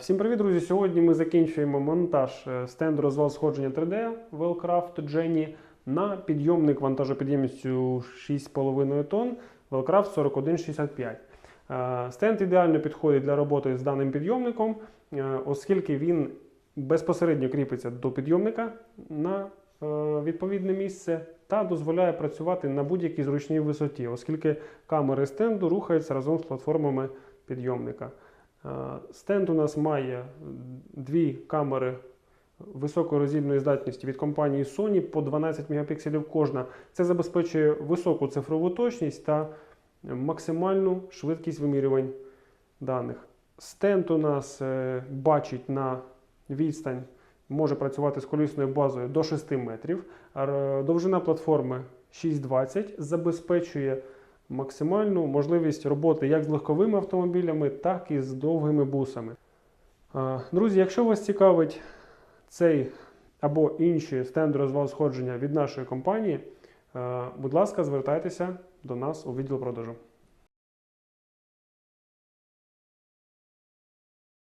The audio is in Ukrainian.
Всім привіт, друзі! Сьогодні ми закінчуємо монтаж е, стенду розвал сходження 3D Wellcraft Jenny на підйомник вантажопідємністю 6,5 тонн Wellcraft 4165. Е, Стенд ідеально підходить для роботи з даним підйомником, е, оскільки він безпосередньо кріпиться до підйомника на відповідне місце та дозволяє працювати на будь-якій зручній висоті, оскільки камери стенду рухаються разом з платформами підйомника. Е, Стенд у нас має дві камери високорозільної здатності від компанії Sony по 12 Мп кожна. Це забезпечує високу цифрову точність та максимальну швидкість вимірювань даних. Стенд у нас е, бачить на відстань, може працювати з колісною базою до 6 метрів. Довжина платформи 6,20 забезпечує максимальну можливість роботи як з легковими автомобілями, так і з довгими бусами. Друзі, якщо вас цікавить цей або інші стенди розвал сходження від нашої компанії, будь ласка, звертайтеся до нас у відділ продажу.